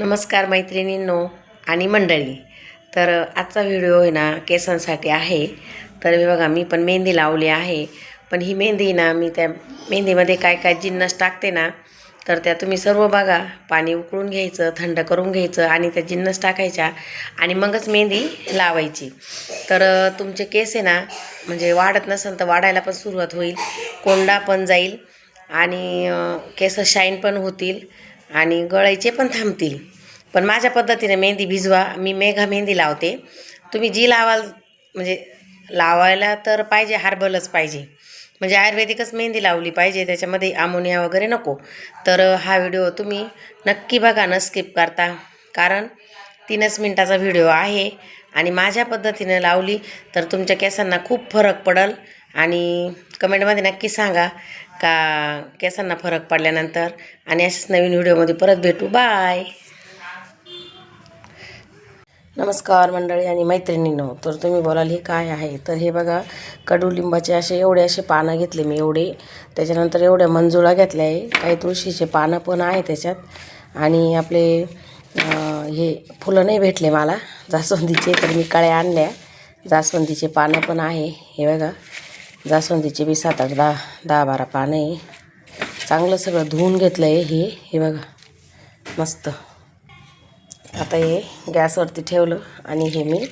नमस्कार मैत्रिणींनो आणि मंडळी. तर आजचा व्हिडिओ आहे ना केसांसाठी आहे. तर हे बघा मी पण मेहंदी लावली आहे. पण ही मेहंदी ना मी त्या मेहंदीमध्ये काय काय जिन्नस टाकते ना तर त्या तुम्ही सर्व बघा. पाणी उकळून घ्यायचं थंड करून घ्यायचं आणि त्या जिन्नस टाकायच्या आणि मगच मेहंदी लावायची. तर तुमचे केस आहे ना म्हणजे वाढत नसेल तर वाढायला पण सुरुवात होईल कोंडा पण जाईल आणि केस शाईन पण होतील. आणि गळायचे पण थांबतील. पण माझ्या पद्धतीने मेहंदी भिजवा मी मेघा मेहंदी लावते. तुम्ही जी लावाल म्हणजे लावायला तर पाहिजे हार्बलच पाहिजे. म्हणजे आयुर्वेदिकच मेहंदी लावली पाहिजे त्याच्यामध्ये अमोनिया वगैरे नको. तर हा व्हिडिओ तुम्ही नक्की बघा न स्किप करता. कारण तीनच मिनटाचा व्हिडिओ आहे आणि माझ्या पद्धतीने लावली तर तुमच्या केसांना खूप फरक पडेल. आणि कमेंटमध्ये नक्की सांगा का केसांना फरक पडल्यानंतर. आणि अशाच नवीन व्हिडिओमध्ये परत भेटू. बाय. नमस्कार मंडळी आणि मैत्रिणींनो. तर तुम्ही बोलाल हे काय आहे? तर हे बघा कडुलिंबाचे असे एवढे असे पानं घेतले मी एवढे. त्याच्यानंतर एवढ्या मंजुळा घेतल्या आहे. काही तुळशीचे पानं पण आहे त्याच्यात. आणि आपले हे फुलं नाही भेटले मला. जास्वंदीचे तर मी काळ्या आणल्या. जास्वंदीचे पानं पण आहे. हे बघा. जास्वंदीचे बी सात आठ दहा दहा बारा पानं आहे. चांगलं सगळं धुवून घेतलं आहे हे. हे बघा मस्त. आता हे गॅसवरती ठेवलं आणि हे मी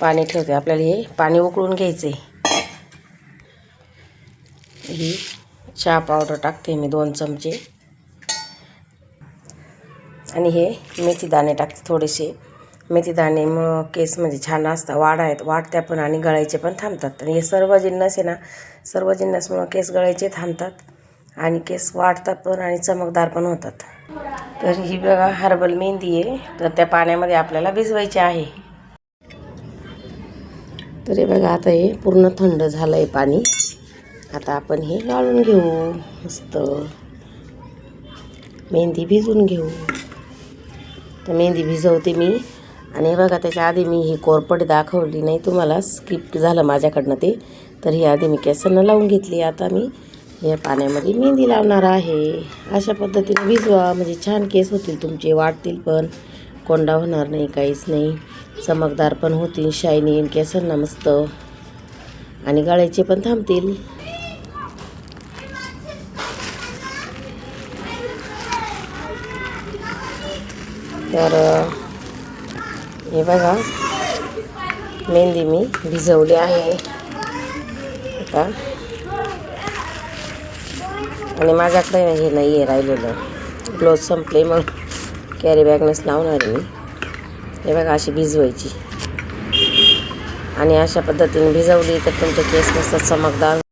पाणी ठेवते. आपल्याला हे पाणी उकळून घ्यायचं आहे ही चहा पावडर टाकते मी दोन चमचे. आणि हे मेथी दाणे टाकते थोडेसे. मेथी दाणेमुळं केस म्हणजे छान असतात. वाढ आहेत. वाढत्या पण आणि गळायचे पण थांबतात. आणि हे सर्व जिन्नस आहे ना सर्व जिन्नसमुळं केस गळायचे थांबतात. आणि केस वाढतात पण आणि चमकदार पण होतात. तर ही बघा हर्बल मेहंदी आहे. तर त्या पाण्यामध्ये आपल्याला भिजवायची आहे. तर हे बघा आता हे पूर्ण थंड झालं आहे पाणी. आता आपण हे गाळून घेऊ. मस्त. मेहंदी भिजवून घेऊ. तर मेहंदी भिजवते मी. आणि बघा त्याच्या आधी मी ही कोरपट दाखवली नाही तुम्हाला स्किप झालं माझ्याकडनं ते. तर ही आधी मी केसांना लावून घेतली. आता मी या पाण्यामध्ये मेहंदी लावणार आहे. अशा पद्धतीने भिजवा म्हणजे छान केस होतील तुमचे वाढतील पण. कोंडा होणार नाही काहीच नाही. चमकदार पण होतील शायनी केसांना मस्त. आणि गळ्याचे पण थांबतील. तर हे बघा. मेहंदी मी भिजवली आहे. आता. आणि माझ्याकडे हे नाही आहे राहिलेलं. ग्लोज संपले मग कॅरी बॅगनेच लावणार मी. हे बघा अशी भिजवायची. आणि अशा पद्धतीने भिजवली तर तुमचे केस मस्त चमकदार